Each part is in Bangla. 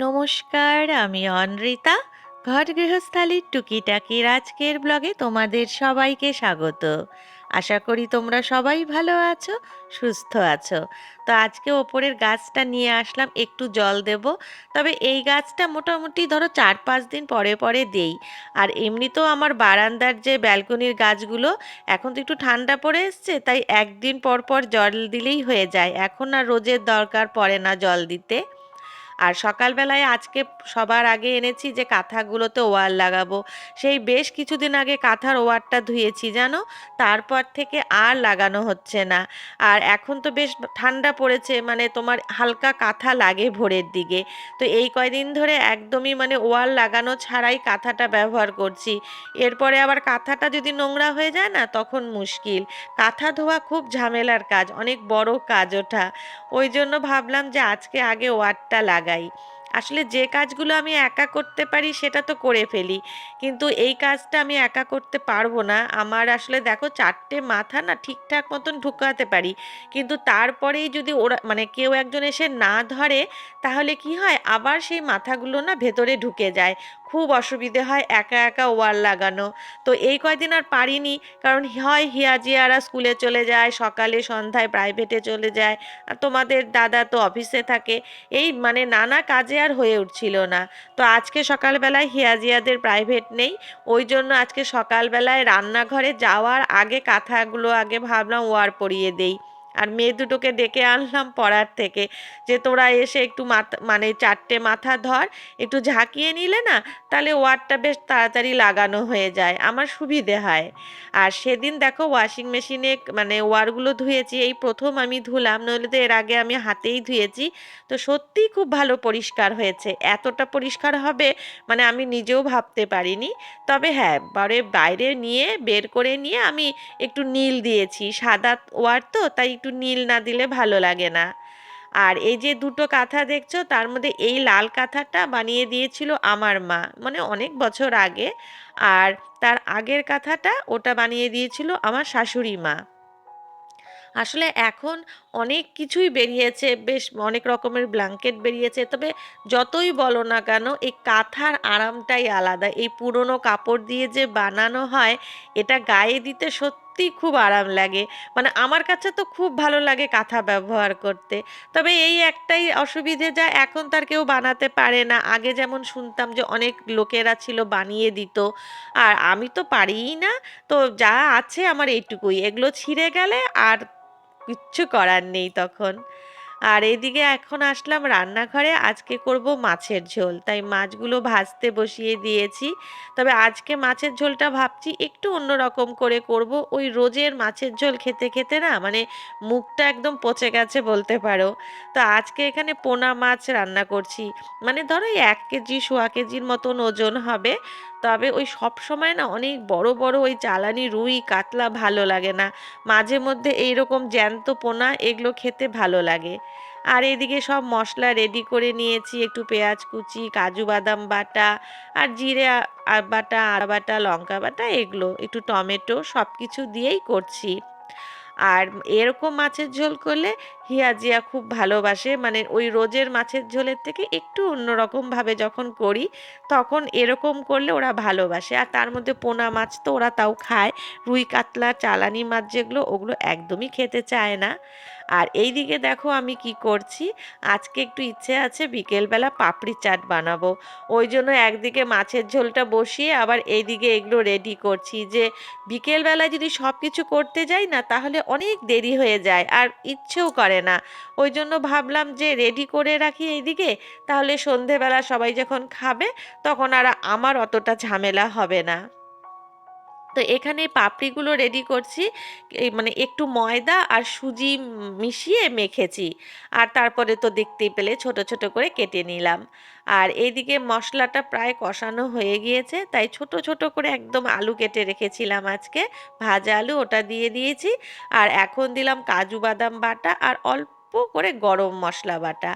নমস্কার, আমি অনৃতা। ঘর গৃহস্থালির টুকিটাকির আজকের ব্লগে তোমাদের সবাইকে স্বাগত। আশা করি তোমরা সবাই ভালো আছো, সুস্থ আছো। তো আজকে ওপরের গাছটা নিয়ে আসলাম, একটু জল দেব। তবে এই গাছটা মোটামুটি ধরো চার পাঁচ দিন পরে পরে দেই। আর এমনিতেও আমার বারান্দার যে ব্যালকনির গাছগুলো, এখন তো একটু ঠান্ডা পড়ে এসছে, তাই একদিন পর পর জল দিলেই হয়ে যায়। এখন আর রোজের দরকার পড়ে না জল দিতে। আর সকালবেলায় আজকে সবার আগে এনেছি যে কাঁথাগুলোতে ওয়ার লাগাবো। সেই বেশ কিছুদিন আগে কাঁথার ওয়ারটা ধুয়েছি, জানো? তারপর থেকে আর লাগানো হচ্ছে না। আর এখন তো বেশ ঠান্ডা পড়েছে মানে তোমার হালকা কাঁথা লাগে ভোরের দিকে। তো এই কয়দিন ধরে একদমই মানে ওয়াল লাগানো ছাড়াই কাঁথাটা ব্যবহার করছি। এরপরে আবার কাঁথাটা যদি নোংরা হয়ে যায় না, তখন মুশকিল। কাঁথা ধোয়া খুব ঝামেলার কাজ, অনেক বড় কাজ ওঠা। ওই জন্য ভাবলাম যে আজকে আগে ওয়ারটা লাগাই আসলে যে কাজগুলো আমি একা করতে পারি সেটা তো করে ফেলি। কিন্তু এই কাজটা আমি একা করতে পারব না। আমার আসলে দেখো চারটে মাথা না ঠিকঠাক মতন ঢুকাতে পারি। কিন্তু তারপরেই যদি ওরা মানে কেউ একজন এসে না ধরে, তাহলে কি হয়? আবার সেই মাথাগুলো না ভেতরে ঢুকে যায়। খুব অসুবিধে হয় একা একা ওয়াল লাগানো। তো এই কয়দিন আর পারিনি কারণ হয় হিয়াজিয়ারা স্কুলে চলে যায়, সকালে সন্ধ্যায় প্রাইভেটে চলে যায়। আর তোমাদের দাদা তো অফিসে থাকে। এই মানে নানা কাজে আর হয়ে উঠছিল না। তো আজকে সকালবেলায় হিয়াজিয়াদের প্রাইভেট নেই। ওই জন্য আজকে সকালবেলায় রান্নাঘরে যাওয়ার আগে কাঁথাগুলো আগে ভাবলাম ওয়ার পরিয়ে দেই। আর মেয়ে দুটোকে ডেকে আনলাম পড়ার থেকে। যে তোরা এসে একটু মাথা মানে চারটে মাথা ধর, একটু ঝাঁকিয়ে নিলে না, তাহলে ওয়ারটা বেশ তাড়াতাড়ি লাগানো হয়ে যায়। আমার সুবিধে হয়। আর সেদিন দেখো ওয়াশিং মেশিনে মানে ওয়ারগুলো ধুয়েছি, এই প্রথম আমি ধুলাম, নইলে তো এর আগে আমি হাতেই ধুয়েছি। তো সত্যিই খুব ভালো পরিষ্কার হয়েছে। এতটা পরিষ্কার হবে মানে আমি নিজেও ভাবতে পারিনি। তবে হ্যাঁ পরে বাইরে নিয়ে, বের করে নিয়ে আমি একটু নীল দিয়েছি। সাদা ওয়ার তো, তাই একটু নীল না দিলে ভালো লাগে না। আর এই যে দুটো কাঁথা দেখছ, তার মধ্যে এই লাল কাঁথাটা বানিয়ে দিয়েছিল আমার মা মানে অনেক বছর আগে। আর তার আগের কাঁথাটা ওটা বানিয়ে দিয়েছিল আমার শাশুড়ি মা। আসলে এখন অনেক কিছুই বেরিয়েছে, বেশ অনেক রকমের ব্ল্যাঙ্কেট বেরিয়েছে, তবে যতই বলো না কেন, এই কাঁথার আরামটাই আলাদা। এই পুরনো কাপড় দিয়ে যে বানানো হয়, এটা গায়ে দিতে সত্যি খুব আরাম লাগে। মানে আমার কাছে তো খুব ভালো লাগে কাঁথা ব্যবহার করতে। তবে এই একটাই অসুবিধে যা এখন তার কেউ বানাতে পারে না। আগে যেমন শুনতাম যে অনেক লোকেরা ছিল বানিয়ে দিত। আর আমি তো পারিই না। তো যা আছে আমার এইটুকুই। এগুলো ছিঁড়ে গেলে আর কিচ্ছু করার নেই তখন। আর এদিকে এখন আসলাম রান্নাঘরে। আজকে করব মাছের ঝোল। তাই মাছগুলো ভাজতে বসিয়ে দিয়েছি। তবে আজকে মাছের ঝোলটা ভাবছি একটু অন্যরকম করে করব। ওই রোজের মাছের ঝোল খেতে খেতে না মানে মুখটা একদম পচে গেছে বলতে পারো। তো আজকে এখানে পোনা মাছ রান্না করছি। মানে ধরো এক কেজি, সোয়া কেজির মতন ওজন হবে। তবে ওই সব সময় না অনেক বড় বড় ওই চালানি রুই, কাতলা ভালো লাগে না। মাঝে মধ্যে এইরকম জ্যান্ত পোনা এগুলো খেতে ভালো লাগে। আর এদিকে সব মশলা রেডি করে নিয়েছি, একটু পেঁয়াজ কুচি, কাজু বাদাম বাটা আর জিরে বাটা আর বাটা, লঙ্কা বাটা এগুলো, একটু টমেটো সব কিছু দিয়েই করছি। আর এরকম মাছের ঝোল করলে হিয়াজিয়া খুব ভালোবাসে। মানে ওই রোজের মাছের ঝোলের থেকে একটু অন্যরকমভাবে যখন করি, তখন এরকম করলে ওরা ভালোবাসে। আর তার মধ্যে পোনা মাছ তো ওরা তাও খায়। রুই কাতলা, চালানি মাছ যেগুলো, ওগুলো একদমই খেতে চায় না। আর এই দিকে দেখো আমি কি করছি, আজকে একটু ইচ্ছে আছে বিকেলবেলা পাপড়ি চাট বানাবো। ওই জন্য একদিকে মাছের ঝোলটা বসিয়ে আবার এইদিকে এগুলো রেডি করছি যে বিকেলবেলায় যদি সব কিছু করতে যাই না তাহলে অনেক দেরি হয়ে যায় আর ইচ্ছেও করে না। ওই জন্য ভাবলাম যে রেডি করে রাখি এইদিকে, তাহলে সন্ধেবেলা সবাই যখন খাবে তখন আর আমার অতটা ঝামেলা হবে না। তো এখানে পাপড়িগুলো রেডি করছি। মানে একটু ময়দা আর সুজি মিশিয়ে মেখেছি। আর তারপরে তো দেখতেই পেলে ছোট ছোট করে কেটে নিলাম। আর এইদিকে মশলাটা প্রায় কষানো হয়ে গিয়েছে, তাই ছোট ছোট করে একদম আলু কেটে রেখেছিলাম আজকে। ভাজা আলু ওটা দিয়ে দিয়েছি। আর এখন দিলাম কাজু বাদাম বাটা আর অল্প অল্প করে গরম মশলা বাটা।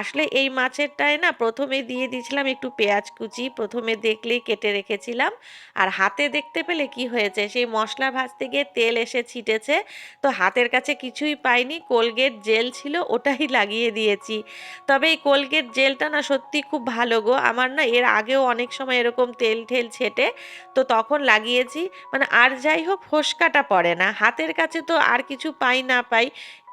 আসলে এই মাছেরটায় না প্রথমে দিয়ে দিয়েছিলাম একটু পেঁয়াজ কুচি, প্রথমে দেখলেই কেটে রেখেছিলাম। আর হাতে দেখতে পেলে কি হয়েছে, সেই মশলা ভাজতে গিয়ে তেল এসে ছিটেছে। তো হাতের কাছে কিছুই পাইনি, কোলগেট জেল ছিল, ওটাই লাগিয়ে দিয়েছি। তবে এই কোলগেট জেলটা না সত্যি খুব ভালো গো। আমার না এর আগেও অনেক সময় এরকম তেল ঠেল ছেটে, তো তখন লাগিয়েছি। মানে আর যাই হোক, ফোসকাটা পড়ে না। হাতের কাছে তো আর কিছু পাই না পাই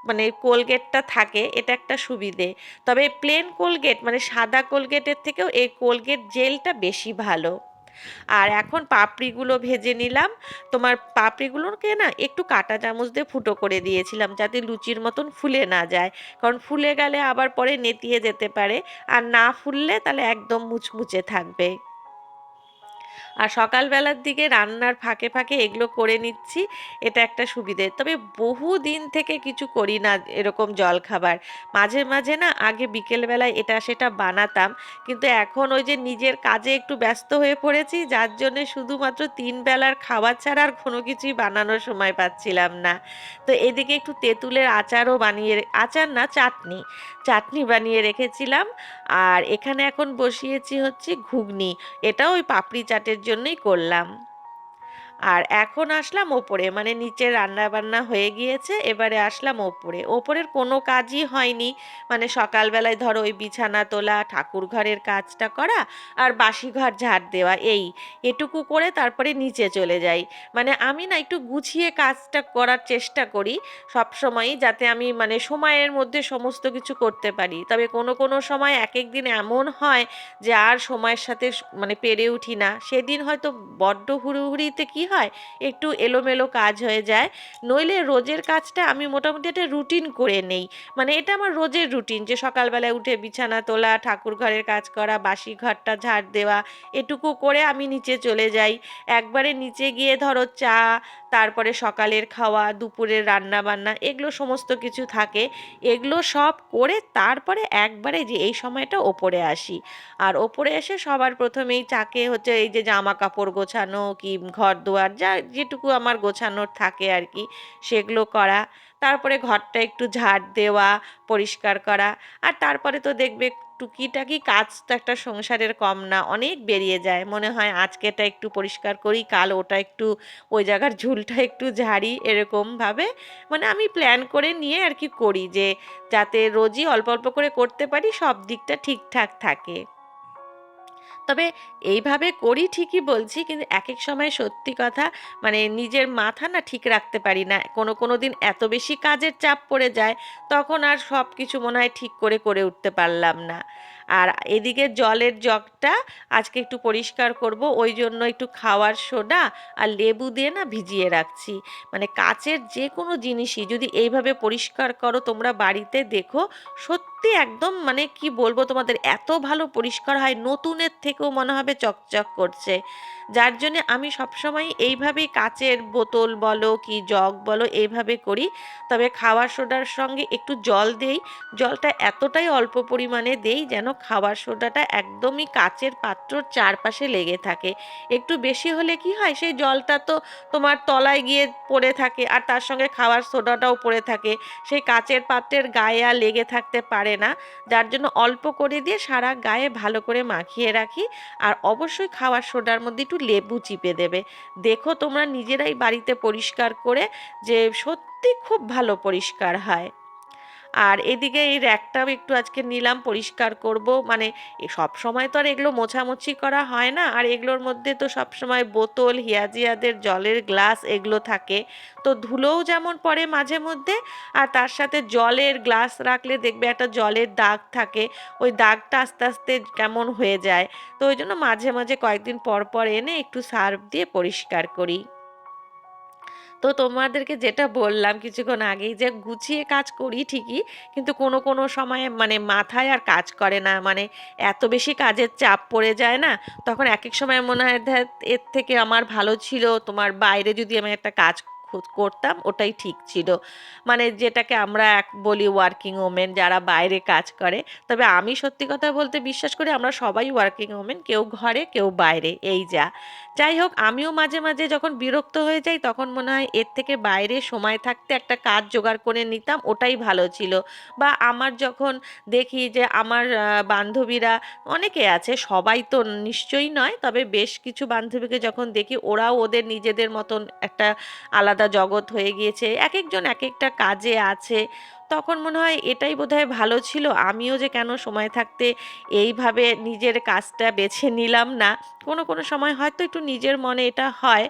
মানে কোলগেটটা থাকে, এটা একটা সুবিধে। তবে প্লেন কোলগেট মানে সাদা কোলগেটের থেকেও এই কোলগেট জেলটা বেশি ভালো। আর এখন পাপড়িগুলো ভেজে নিলাম। তোমার পাপড়িগুলোকে না একটু কাঁটা চামচ দিয়ে ফুটো করে দিয়েছিলাম যাতে লুচির মতন ফুলে না যায়। কারণ ফুলে গেলে আবার পরে নেতিয়ে যেতে পারে। আর না ফুললে তাহলে একদম মুচমুচে থাকবে। আর সকালবেলার দিকে রান্নার ফাঁকে ফাঁকে এগুলো করে নিচ্ছি, এটা একটা সুবিধে। তবে বহু দিন থেকে কিছু করি না এরকম জল খাবার মাঝে মাঝে না আগে বিকেলবেলায় এটা সেটা বানাতাম, কিন্তু এখন ওই যে নিজের কাজে একটু ব্যস্ত হয়ে পড়েছি, যার জন্য শুধুমাত্র তিন বেলার খাবার ছাড়া আর কোনো কিছুই বানানোর সময় পাচ্ছিলাম না। তো এদিকে একটু তেঁতুলের আচারও বানিয়ে আচার না, চাটনি। চাটনি বানিয়ে রেখেছিলাম, আর এখানে এখন বসিয়েছি হচ্ছে ঘুগনি। এটা ওই পাপড়ি চাটের জন্যই করলাম আর এখন আসলাম ওপরে মানে নিচে রান্না বান্না হয়ে গিয়েছে, এবারে আসলাম ওপরে। ওপরের কোনো কাজই হয়নি মানে সকালবেলায় ধরো ওই বিছানা তোলা, ঠাকুর ঘরের কাজটা করা আর বাসি ঘর ঝাড় দেওয়া, এই এটুকু করে তারপরে নিচে চলে যাই। মানে আমি না একটু গুছিয়ে কাজটা করার চেষ্টা করি সব সময়ই যাতে আমি মানে সময়ের মধ্যে সমস্ত কিছু করতে পারি। তবে কোনো কোনো সময় এক এক দিন এমন হয় যে আর সময়ের সাথে মানে পেরে উঠি না। সেদিন হয়তো বড্ড হুড়ুহুড়িতে কি হয়, একটু এলোমেলো কাজ হয়ে যায়। নইলে রোজের কাজটা আমি মোটামুটি একটা রুটিন করে নেই। মানে এটা আমার রোজের রুটিন যে সকালবেলায় উঠে বিছানা তোলা, ঠাকুর ঘরের কাজ করা, বাসি ঘরটা ঝাড় দেওয়া, এটুকু করে আমি নিচে চলে যাই। একবারে নিচে গিয়ে ধরো চা তারপরে সকালের খাওয়া, দুপুরের রান্না বান্না এগুলো সমস্ত কিছু থাকে। এগুলো সব করে তারপরে একবারে যে এই সময়টা ওপরে আসি। আর ওপরে এসে সবার প্রথমেই চাকে হচ্ছে এই যে জামা কাপড় গোছানো কি ঘর দুয়ার, যা যেটুকু আমার গোছানোর থাকে আর কি, সেগুলো করা। তারপরে ঘরটা একটু ঝাড় দেওয়া, পরিষ্কার করা। আর তারপরে তো দেখবে টুকিটাকি কাজ তো একটা সংসারের কম না, অনেক বেরিয়ে যায়। মনে হয় আজকে এটা একটু পরিষ্কার করি, কাল ওটা একটু, ওই জায়গার ঝুলটা একটু ঝাড়ি এরকমভাবে মানে আমি প্ল্যান করে নিয়ে আর কি করি যে, যাতে রোজই অল্প অল্প করে করতে পারি, সব দিকটা ঠিকঠাক থাকে। তবে এইভাবে করি ঠিকই বলছি, কিন্তু এক এক সময় সত্যি কথা মানে নিজের মাথা না ঠিক রাখতে পারি না। কোনো কোনো দিন এত বেশি কাজের চাপ পড়ে যায়, তখন আর সব কিছু মনে হয় ঠিক করে করে উঠতে পারলাম না। আর এদিকে জলের জগটা আজকে একটু পরিষ্কার করব, ওই জন্য একটু খাওয়ার সোডা আর লেবু দিয়ে না ভিজিয়ে রাখছি। মানে কাচের যে কোনো জিনিসই যদি এইভাবে পরিষ্কার করো, তোমরা বাড়িতে দেখো সত্যি একদম মানে কি বলব তোমাদের, এত ভালো পরিষ্কার হয়, নতুনের থেকেও মনে হবে চকচক করছে। যার জন্য আমি সবসময় এইভাবেই কাচের বোতল বলো কি জগ বলো এইভাবে করি। তবে খাওয়ার সোডার সঙ্গে একটু জল দেই, জলটা এতটাই অল্প পরিমাণে দেই যেন খাওয়ার সোডাটা একদমই কাচের পাত্রর চারপাশে লেগে থাকে। একটু বেশি হলে কি হয়, সেই জলটা তো তোমার তলায় গিয়ে পড়ে থাকে আর তার সঙ্গে খাওয়ার সোডাটাও পড়ে থাকে। সেই কাচের পাত্রের গায়ে আর লেগে থাকতে পারে না। যার জন্য অল্প করে দিয়ে সারা গায়ে ভালো করে মাখিয়ে রাখি আর অবশ্যই খাওয়ার সোডার মধ্যে একটু লেবু চিপে দেবে। দেখো তোমরা নিজেরাই বাড়িতে পরিষ্কার করে যে সত্যি খুব ভালো পরিষ্কার হয়। আর এদিকে এই র্যাকটাও একটু আজকে নিলাম, পরিষ্কার করব। মানে সব সময় তো আর এগুলো মোছামুছি করা হয় না। আর এগুলোর মধ্যে তো সব সময় বোতল, হিয়াজিয়াদের জলের গ্লাস এগুলো থাকে। তো ধুলোও যেমন পড়ে মাঝে মধ্যে, আর তার সাথে জলের গ্লাস রাখলে দেখবে একটা জলের দাগ থাকে। ওই দাগটা আস্তে আস্তে কেমন হয়ে যায়। তো ওই জন্য মাঝে মাঝে কয়েকদিন পর পর এনে একটু সার্ফ দিয়ে পরিষ্কার করি। তো তোমাদেরকে যেটা বললাম কিছুক্ষণ আগেই যে গুছিয়ে কাজ করি ঠিকই, কিন্তু কোনো কোনো সময়ে মানে মাথায় আর কাজ করে না। মানে এত বেশি কাজের চাপ পড়ে যায় না, তখন এক এক সময় মনে হয় এর থেকে আমার ভালো ছিল, তোমার বাইরে যদি আমি একটা কাজ করতাম ওটাই ঠিক ছিল। মানে যেটাকে আমরা এক বলি ওয়ার্কিং ওমেন যারা বাইরে কাজ করে। তবে আমি সত্যি কথা বলতে বিশ্বাস করি আমরা সবাই ওয়ার্কিং ওমেন কেউ ঘরে, কেউ বাইরে, এই যা। যাই হোক আমিও মাঝে মাঝে যখন বিরক্ত হয়ে যাই, তখন মনে হয় এর থেকে বাইরে সময় থাকতে একটা কাজ জোগাড় করে নিতাম, ওটাই ভালো ছিল। বা আমার যখন দেখি যে আমার বান্ধবীরা অনেকে আছে, সবাই তো নিশ্চয়ই নয়, তবে বেশ কিছু বান্ধবীকে যখন দেখি, ওরাও ওদের নিজেদের মতন একটা আলাদা জগৎ হয়ে গিয়েছে। এক একজন এক একটা কাজে আছে তখন মনে হয় এটাই বোধহয় ভালো ছিল। আমিও যে কেন সময় থাকতে এইভাবে নিজের কাজটা বেছে নিলাম না। কোনো কোনো সময় হয়তো একটু নিজের মনে এটা হয়।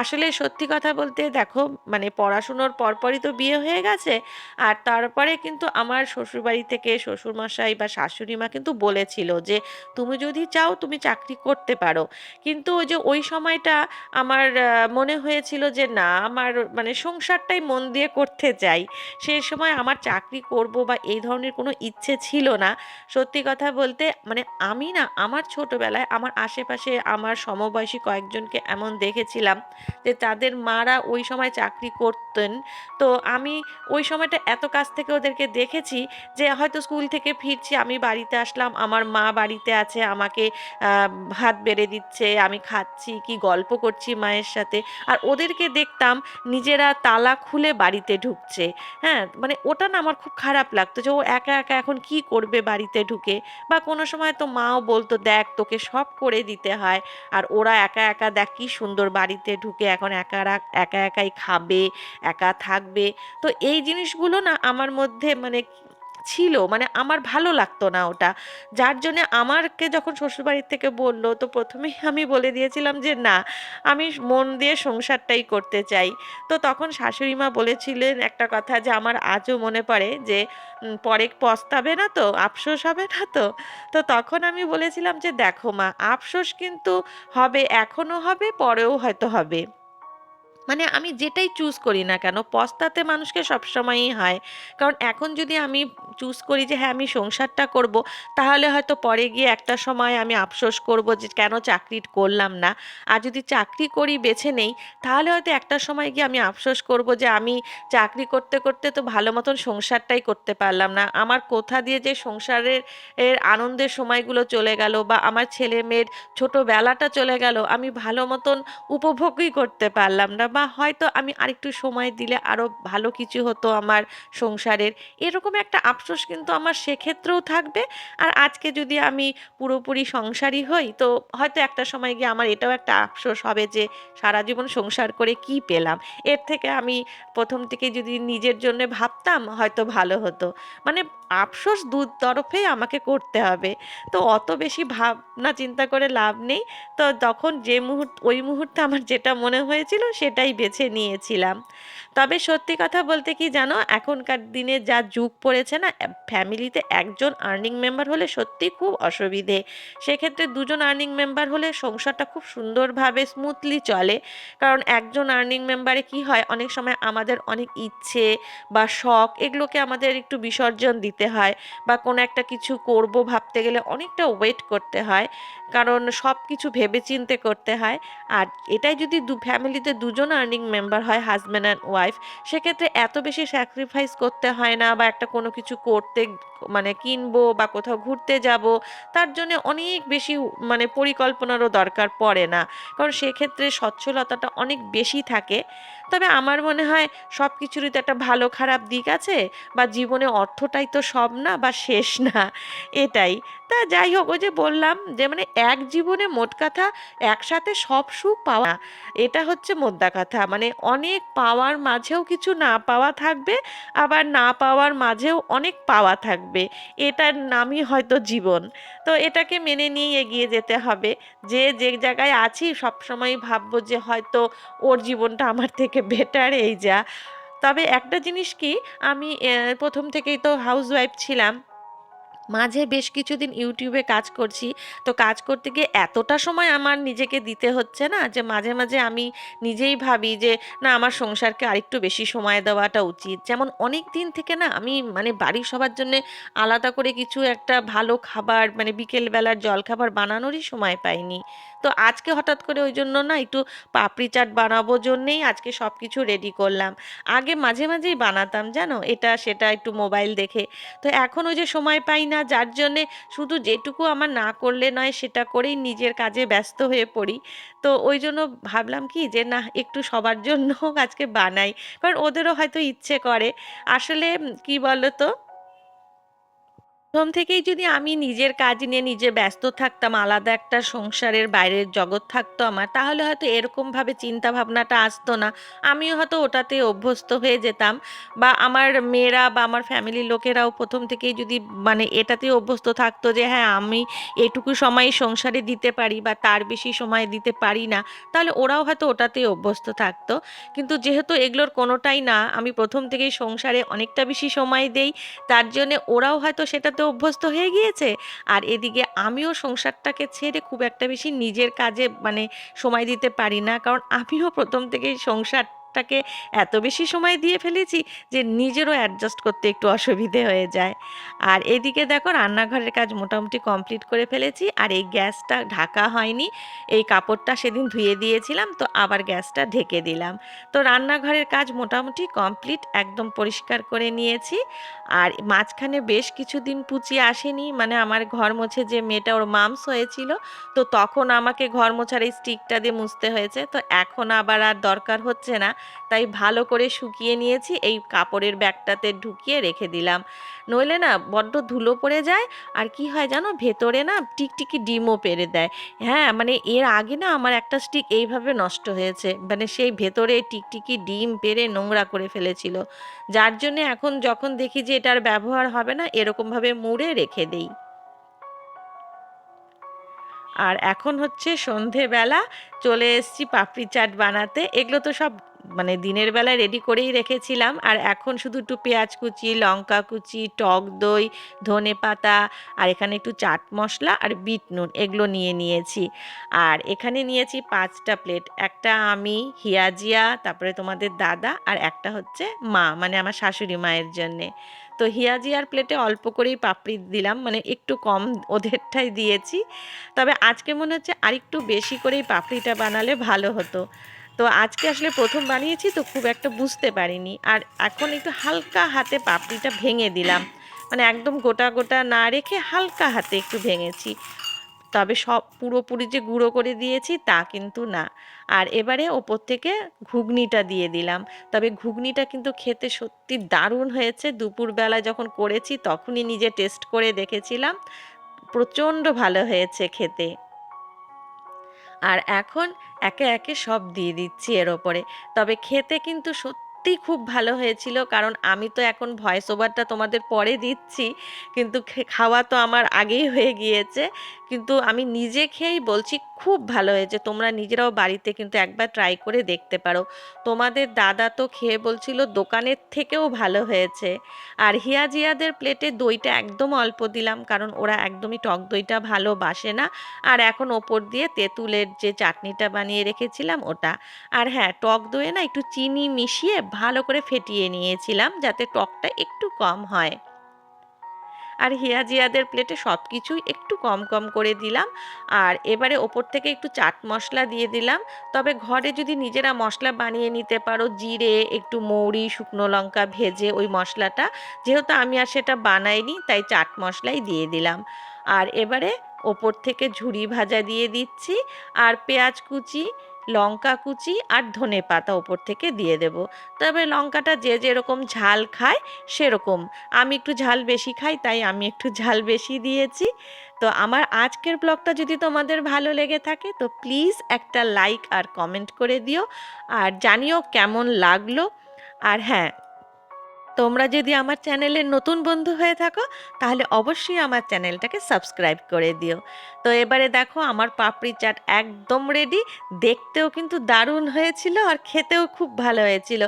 আসলে সত্যি কথা বলতে দেখো মানে পড়াশুনোর পরপরই তো বিয়ে হয়ে গেছে। আর তারপরে কিন্তু আমার শ্বশুরবাড়ি থেকে শ্বশুরমশাই বা শাশুড়ি মা কিন্তু বলেছিল যে, তুমি যদি চাও তুমি চাকরি করতে পারো। কিন্তু ওই যে ওই সময়টা আমার মনে হয়েছিল যে, না, আমার মানে সংসারটাই মন দিয়ে করতে চাই। সেই সময় আমার চাকরি করব বা এই ধরনের কোনো ইচ্ছে ছিল না, সত্যি কথা বলতে মানে আমি না আমার ছোটবেলায় আমার আশেপাশে আমার সমবয়সী কয়েকজনকে এমন দেখেছিলাম যে তাদের মারা ওই সময় চাকরি করতেন। তো আমি ওই সময়টা এত কাছ থেকে ওদেরকে দেখেছি যে হয়তো স্কুল থেকে ফিরছি, আমি বাড়িতে আসলাম, আমার মা বাড়িতে আছে, আমাকে ভাত বেড়ে দিচ্ছে, আমি খাচ্ছি, কি গল্প করছি মায়ের সাথে। আর ওদেরকে দেখতাম নিজেরা তালা খুলে বাড়িতে ঢুকছে হ্যাঁ? মানে ওটা না আমার খুব খারাপ লাগতো যে ও একা একা এখন কি করবে বাড়িতে ঢুকে? বা কোনো সময় তো মাও বলতো, দেখ, তোকে সব করে দিতে হয়। আর ওরা একা একা দেখ কি সুন্দর বাড়িতে ঢুকে এখন একা একা একাই খাবে, একা থাকবে। তো এই জিনিসগুলো না আমার মধ্যে মানে ছিল মানে আমার ভালো লাগতো না ওটা। যার জন্যে আমারকে যখন শ্বশুরবাড়ির থেকে বলল, তো প্রথমেই আমি বলে দিয়েছিলাম যে, না, আমি মন দিয়ে সংসারটাই করতে চাই। তো তখন শাশুড়ি মা বলেছিলেন একটা কথা যে, আমার আজও মনে পড়ে যে পরে পস্তাবে না তো, আফসোস হবে না তো? তো তখন আমি বলেছিলাম যে, দেখো মা, আফসোস কিন্তু হবে এখনও হবে, পরেও হয়তো হবে। মানে আমি যেটাই চুজ করি না কেন, পস্তাতে মানুষকে সবসময়ই হয়। কারণ এখন যদি আমি চুজ করি যে হ্যাঁ আমি সংসারটা করব, তাহলে হয়তো পরে গিয়ে একটা সময় আমি আফসোস করব যে, কেন চাকরি করলাম না। আর যদি চাকরি করি, বেছে নেই, তাহলে হয়তো একটা সময় গিয়ে আমি আফসোস করব যে, আমি চাকরি করতে করতে তো ভালো মতন সংসারটাই করতে পারলাম না। আমার কোথা দিয়ে যে সংসারের, এর আনন্দের সময়গুলো চলে গেল বা আমার ছেলে মেয়ের ছোটোবেলাটা চলে গেল, আমি ভালো মতন উপভোগই করতে পারলাম না বা হয়তো আমি আরেকটু সময় দিলে আরও ভালো কিছু হতো আমার সংসারের। এরকম একটা আফসোস কিন্তু আমার সেক্ষেত্রেও থাকবে। আর আজকে যদি আমি পুরোপুরি সংসারী হই, তো হয়তো একটা সময় গিয়ে আমার এটাও একটা আফসোস হবে যে সারা জীবন সংসার করে কি পেলাম। এর থেকে আমি প্রথম থেকে যদি নিজের জন্য ভাবতাম, হয়তো ভালো হতো। মানে আফসোস দু তরফেই আমাকে করতে হবে। তো অত বেশি ভাবনা চিন্তা করে লাভ নেই। তো তখন যে মুহূর্ত, ওই মুহূর্তে আমার যেটা মনে হয়েছিল, সেটাই বেছে নিয়েছিলাম। তবে সত্যি কথা বলতে কি জানো, এখনকার দিনে যা যুগ পড়েছে না ফ্যামিলিতে একজন আর্নিং মেম্বার হলে সত্যি খুব অসুবিধে। সেক্ষেত্রে দুজন আর্নিং মেম্বার হলে সংসারটা খুব সুন্দরভাবে স্মুথলি চলে। কারণ একজন আর্নিং মেম্বারে কি হয়, অনেক সময় আমাদের অনেক ইচ্ছে বা শখ এগুলোকে আমাদের একটু বিসর্জন দিতে হয় বা কোনো একটা কিছু করব ভাবতে গেলে অনেকটা ওয়েট করতে হয়। কারণ সব কিছু ভেবেচিন্তে করতে হয়। আর এটাই যদি দু ফ্যামিলিতে দুজন আর্নিং মেম্বার হয় হাজব্যান্ড অ্যান্ড ওয়াইফ সেক্ষেত্রে এত বেশি স্যাক্রিফাইস করতে হয় না বা একটা কোনো কিছু করতে মানে কিনবো বা কোথাও ঘুরতে যাব, তার জন্য অনেক বেশি মানে পরিকল্পনারও দরকার পড়ে না। কারণ সেক্ষেত্রে সচ্ছলতাটা অনেক বেশি থাকে। তবে আমার মনে হয় সব কিছুরই তো একটা ভালো খারাপ দিক আছে, বা জীবনে অর্থটাই তো সব না বা শেষ না, এটাই। তা যাই হোক, ওই যে বললাম যে মানে এক জীবনে মোট কথা একসাথে সব সুখ পাওয়া এটা হচ্ছে মোদ্দা কথা। মানে অনেক পাওয়ার মাঝেও কিছু না পাওয়া থাকবে, আবার না পাওয়ার মাঝেও অনেক পাওয়া থাকবে। এটার নামই হয়তো জীবন। তো এটাকে মেনে নিয়ে এগিয়ে যেতে হবে। যে যে জায়গায় আছি, সবসময় ভাববো যে হয়তো ওর জীবনটা আমার থেকে বেটার এই যা। তবে একটা জিনিস কি, আমি প্রথম থেকেই তো হাউস ওয়াইফ ছিলাম। মাঝে বেশ কিছুদিন ইউটিউবে কাজ করছি। তো কাজ করতে গিয়ে এতটা সময় আমার নিজেকে দিতে হচ্ছে না যে মাঝে মাঝে আমি নিজেই ভাবি যে, না, আমার সংসারকে আরেকটু বেশি সময় দেওয়াটা উচিত। যেমন অনেক দিন থেকে না আমি মানে বাড়ির সবার জন্যে আলাদা করে কিছু একটা ভালো খাবার মানে বিকেলবেলার জলখাবার বানানোরই সময় পাইনি। তো আজকে হঠাৎ করে ওই জন্য না একটু পাপড়ি চাট বানাবো জন্যেই আজকে সব কিছু রেডি করলাম। আগে মাঝে মাঝেই বানাতাম, জানো? এটা, সেটা একটু মোবাইল দেখে। তো এখন ওই যে সময় পাই না, যার জন্যে শুধু যেটুকু আমার না করলে নয়, সেটা করেই নিজের কাজে ব্যস্ত হয়ে পড়ি। তো ওই জন্য ভাবলাম কি যে, না, একটু সবার জন্য আজকে বানাই। কারণ ওদেরও হয়তো ইচ্ছে করে। আসলে কি বলো তো প্রথম থেকেই যদি আমি নিজের কাজ নিয়ে নিজে ব্যস্ত থাকতাম, আলাদা একটা সংসারের বাইরের জগৎ থাকতো আমার, তাহলে হয়তো এরকমভাবে চিন্তা ভাবনাটা আসতো না। আমিও হয়তো ওটাতে অভ্যস্ত হয়ে যেতাম বা আমার মেয়েরা বা আমার ফ্যামিলির লোকেরাও প্রথম থেকেই যদি মানে এটাতে অভ্যস্ত থাকতো যে হ্যাঁ আমি এটুকু সময় সংসারে দিতে পারি বা তার বেশি সময় দিতে পারি না, তাহলে ওরাও হয়তো ওটাতে অভ্যস্ত থাকতো। কিন্তু যেহেতু এগুলোর কোনোটাই না, আমি প্রথম থেকেই সংসারে অনেকটা বেশি সময় দেই, তার জন্যে ওরাও হয়তো সেটাতে অভ্যস্ত হয়ে গিয়েছে। আর এদিকে আমিও সংসারটাকে ছেড়ে খুব একটা বেশি নিজের কাজে মানে সময় দিতে পারি না। কারণ আমিও প্রথম থেকেই সংসার টাকে এত বেশি সময় দিয়ে ফেলেছি যে নিজেরও অ্যাডজাস্ট করতে একটু অসুবিধে হয়ে যায়। আর এদিকে দেখো রান্নাঘরের কাজ মোটামুটি কমপ্লিট করে ফেলেছি। আর এই গ্যাসটা ঢাকা হয়নি, এই কাপড়টা সেদিন ধুয়ে দিয়েছিলাম, তো আবার গ্যাসটা ঢেকে দিলাম। তো রান্নাঘরের কাজ মোটামুটি কমপ্লিট একদম পরিষ্কার করে নিয়েছি। আর মাঝখানে বেশ কিছুদিন পুচি আসেনি মানে আমার ঘর মোছে যে মেয়েটা ওর মামস হয়েছিল, তো তখন আমাকে ঘর মোছার এই স্টিকটা দিয়ে মুছতে হয়েছে, তো এখন আবার আর দরকার হচ্ছে না। তাই ভালো করে শুকিয়ে নিয়েছি, এই কাপড়ের ব্যাগটাতে ঢুকিয়ে রেখে দিলাম। নইলে না বড্ড ধুলো পড়ে যায়, আর কি হয় জানো? ভেতরে না টিকটিকি ডিমও পেরে দেয়। হ্যাঁ মানে এর আগে না আমার একটা স্টিক এইভাবে নষ্ট হয়েছে মানে সেই ভেতরে টিকটিকি ডিম পেরে নোংরা করে ফেলেছিল। যার জন্য এখন যখন দেখি যে এটার ব্যবহার হবে না, এরকমভাবে মুড়ে রেখে দেই। আর এখন হচ্ছে সন্ধেবেলা, চলে এসেছি পাপড়ি চাট বানাতে। এগুলো তো সব মানে দিনের বেলায় রেডি করেই রেখেছিলাম। আর এখন শুধু একটু পেঁয়াজ কুচি, লঙ্কা কুচি, টক দই, ধনে পাতা, আর এখানে একটু চাট মশলা আর বিট নুন এগুলো নিয়ে নিয়েছি। আর এখানে নিয়েছি পাঁচটা প্লেট একটা আমি, হিয়াজিয়া, তারপরে তোমাদের দাদা আর একটা হচ্ছে মা মানে আমার শাশুড়ি মায়ের জন্যে। তো হিয়াজিয়ার প্লেটে অল্প করেই পাপড়ি দিলাম মানে একটু কম ওদেরটাই দিয়েছি। তবে আজকে মনে হচ্ছে আরেকটু বেশি করেই পাপড়িটা বানালে ভালো হতো। তো আজকে আসলে প্রথম বানিয়েছি তো খুব একটা বুঝতে পারিনি। আর এখন একটু হালকা হাতে পাপড়িটা ভেঙে দিলাম। মানে একদম গোটা গোটা না রেখে হালকা হাতে একটু ভেঙেছি। তবে সব পুরোপুরি যে গুঁড়ো করে দিয়েছি তা কিন্তু না। আর এবারে ওপর থেকে ঘুগনিটা দিয়ে দিলাম। তবে ঘুগনিটা কিন্তু খেতে সত্যি দারুণ হয়েছে। দুপুরবেলা যখন করেছি তখনই নিজে টেস্ট করে দেখেছিলাম। প্রচণ্ড ভালো হয়েছে খেতে। আর এখন একে একে সব দিয়ে দিচ্ছি এর ওপরে। তবে খেতে কিন্তু সত্যি খুব ভালো হয়েছিল, কারণ আমি তো এখন ভয়েস ওভারটা তোমাদের পরে দিচ্ছি, কিন্তু খাওয়া তো আমার আগেই হয়ে গিয়েছে। কিন্তু আমি নিজে খেয়েই বলছি, খুব ভালো হয়েছে। তোমরা নিজেরাও বাড়িতে কিন্তু একবার ট্রাই করে দেখতে পারো। তোমাদের দাদা তো খেয়ে বলছিল, দোকানের থেকেও ভালো হয়েছে। আর হিয়া জিয়াদের প্লেটে দইটা একদম অল্প দিলাম, কারণ ওরা একদমই টক দইটা ভালোবাসে না। আর এখন ওপর দিয়ে তেঁতুলের যে চাটনিটা বানিয়ে রেখেছিলাম ওটা। আর হ্যাঁ টক দইয়ে না একটু চিনি মিশিয়ে ভালো করে ফেটিয়ে নিয়েছিলাম, যাতে টকটা একটু কম হয়। আর হিয়া জিয়াদের প্লেটে সব কিছুই একটু কম কম করে দিলাম। আর এবারে ওপর থেকে একটু চাট মশলা দিয়ে দিলাম। তবে ঘরে যদি নিজেরা মশলা বানিয়ে নিতে পারো, জিরে, একটু মৌরি, শুকনো লঙ্কা ভেজে ওই মশলাটা, যেহেতু আমি আর সেটা বানাইনি, তাই চাট মশলাই দিয়ে দিলাম। আর এবারে ওপর থেকে ঝুরি ভাজা দিয়ে দিচ্ছি। আর পেঁয়াজ কুচি লঙ্কা কুচি আর ধনে পাতা ওপর থেকে দিয়ে দেব। তবে লঙ্কাটা যে যেরকম ঝাল খায় সেরকম। আমি একটু ঝাল বেশি খাই, তাই আমি একটু ঝাল বেশি দিয়েছি। তো আমার আজকের ব্লগটা যদি তোমাদের ভালো লেগে থাকে, তো প্লিজ একটা লাইক আর কমেন্ট করে দিও। আর জানিও কেমন লাগল। আর হ্যাঁ তোমরা যদি আমার চ্যানেলের নতুন বন্ধু হয়ে থাকো, তাহলে অবশ্যই আমার চ্যানেলটাকে সাবস্ক্রাইব করে দিও। তো এবারে দেখো আমার পাপড়ি চাট একদম রেডি দেখতেও কিন্তু দারুণ হয়েছিল আর খেতেও খুব ভালো হয়েছিল।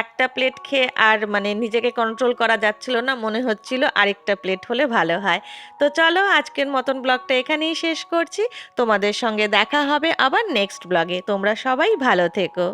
একটা প্লেট খেয়ে আর মানে নিজেকে কন্ট্রোল করা যাচ্ছিল না, মনে হচ্ছিল আরেকটা প্লেট হলে ভালো হয়। তো চলো আজকের মতন ব্লগটা এখানেই শেষ করছি। তোমাদের সঙ্গে দেখা হবে আবার নেক্সট ব্লগে তোমরা সবাই ভালো থেকো।